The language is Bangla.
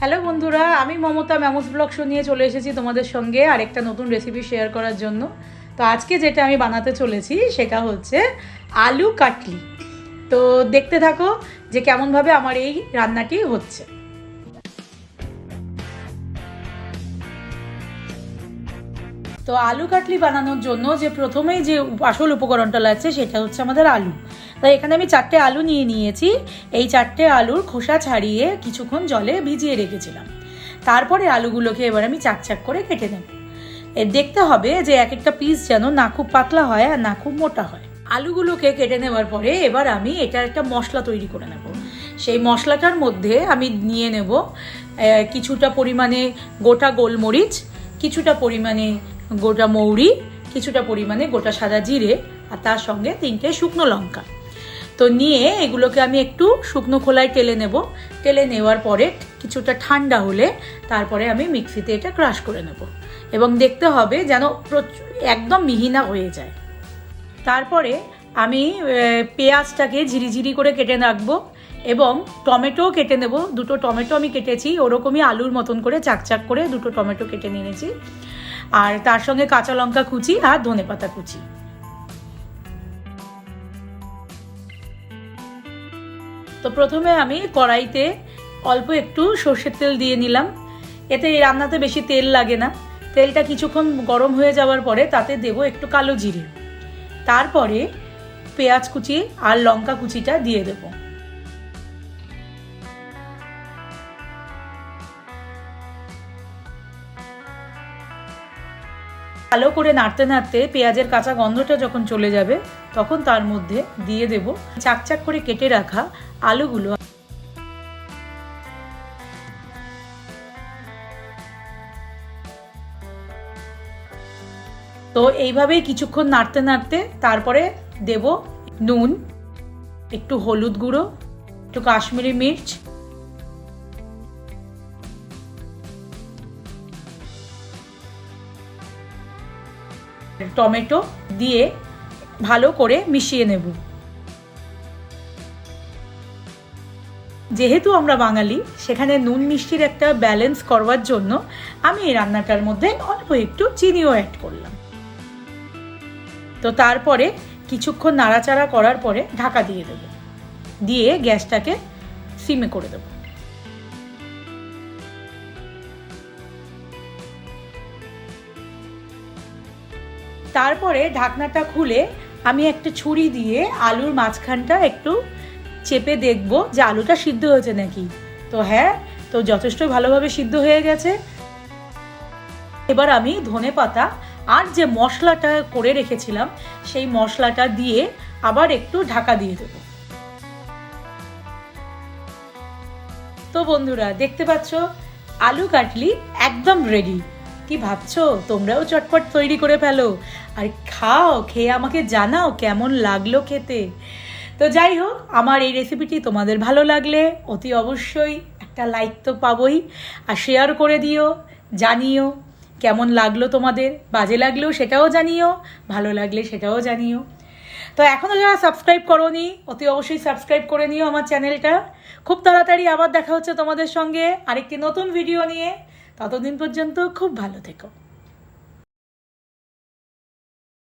হ্যালো বন্ধুরা, আমি মমতা ম্যামোস ব্লগ শুনিয়ে চলে এসেছি তোমাদের সঙ্গে আর একটা নতুন রেসিপি শেয়ার করার জন্য। তো আজকে যেটা আমি বানাতে চলেছি সেটা হচ্ছে আলু কাটলি। তো দেখতে থাকো যে কেমনভাবে আমার এই রান্নাটি হচ্ছে। তো আলু কাটলি বানানোর জন্য যে প্রথমেই যে আসল উপকরণটা লাগছে সেটা হচ্ছে আমাদের আলু। তাই এখানে আমি চারটে আলু নিয়ে নিয়েছি। এই চারটে আলুর খোসা ছাড়িয়ে কিছুক্ষণ জলে ভিজিয়ে রেখেছিলাম। তারপরে আলুগুলোকে এবার আমি চাক চাক করে কেটে নেব। দেখতে হবে যে এক একটা পিস যেন না খুব পাতলা হয় আর না খুব মোটা হয়। আলুগুলোকে কেটে নেওয়ার পরে এবার আমি এটার একটা মশলা তৈরি করে নেব। সেই মশলাটার মধ্যে আমি নিয়ে নেব কিছুটা পরিমাণে গোটা গোলমরিচ, কিছুটা পরিমাণে গোটা মৌরি, কিছুটা পরিমাণে গোটা সাদা জিরে, আর তার সঙ্গে তিনটে শুকনো লঙ্কা। তো নিয়ে এগুলোকে আমি একটু শুকনো খোলায় টেলে নেব। টেলে নেওয়ার পরে কিছুটা ঠান্ডা হলে তারপরে আমি মিক্সিতে এটা ক্রাশ করে নেব। এবং দেখতে হবে যেন একদম মিহিনা হয়ে যায়। তারপরে আমি পেঁয়াজটাকে ঝিরিঝিরি করে কেটে রাখব এবং টমেটো কেটে নেব। দুটো টমেটো আমি কেটেছি, ওরকমই আলুর মতন করে চাকচাক করে দুটো টমেটো কেটে নিয়েছি। আর তার সঙ্গে কাঁচা লঙ্কা কুচি আর ধনেপাতা কুচি। তো প্রথমে আমি কড়াইতে অল্প একটু সর্ষের তেল দিয়ে নিলাম। এতে এই রান্নাতে বেশি তেল লাগে না। তেলটা কিছুক্ষণ গরম হয়ে যাওয়ার পরে তাতে দেব একটু কালো জিরে। তারপরে পেঁয়াজ কুচি আর লঙ্কা কুচিটা দিয়ে দেব। ভালো করে নাড়তে নাড়তে পেঁয়াজের কাঁচা গন্ধটা যখন চলে যাবে, তখন তার মধ্যে দিয়ে দেব চাকচাক করে কেটে রাখা আলুগুলো। তো এইভাবেই কিছুক্ষণ নাড়তে নাড়তে তারপরে দেব নুন, একটু হলুদ গুঁড়ো, একটু কাশ্মীরি মির্চ টমেটো দিয়ে ভালো করে মিশিয়ে নেব। যেহেতু আমরা বাঙালি, সেখানে নুন মিষ্টির একটা ব্যালেন্স করবার জন্য আমি এই রান্নাটার মধ্যে অল্প একটু চিনিও অ্যাড করলাম। তো তারপরে কিছুক্ষণ নাড়াচাড়া করার পরে ঢাকা দিয়ে দেব। দিয়ে গ্যাসটাকে সিমে করে দেবো। তারপরে ঢাকনাটা খুলে আমি একটা ছুরি দিয়ে আলুর মাঝখানটা একটু চেপে দেখব যে আলুটা সিদ্ধ হয়েছে নাকি। তো হ্যাঁ তো যথেষ্ট ভালোভাবে সিদ্ধ হয়ে গেছে। এবার আমি ধনে পাতা আর যে মশলাটা করে রেখেছিলাম, সেই মশলাটা দিয়ে আবার একটু ঢাকা দিয়ে দেব। তো বন্ধুরা, দেখতে পাচ্ছ, আলু কাটলি একদম রেডি কি ভাবছ? তোমরাও চটপট তৈরি করে ফেলো। আর খাও, খেয়ে আমাকে জানাও কেমন লাগল খেতে। তো যাই হোক, আমার এই রেসিপিটি তোমাদের ভালো লাগলে অতি অবশ্যই একটা লাইক তো পাবোই। আর শেয়ার করে দিও, জানিও কেমন লাগল তোমাদের। বাজে লাগলেও সেটাও জানিও, ভালো লাগলে সেটাও জানিও। তো এখনও যারা সাবস্ক্রাইব করোনি, অতি অবশ্যই সাবস্ক্রাইব করে নিও আমার চ্যানেলটা খুব তাড়াতাড়ি আবার দেখা হচ্ছে তোমাদের সঙ্গে। আরেকটি নতুন ভিডিও নিয়ে। ততদিন পর্যন্ত খুব ভালো থেকো।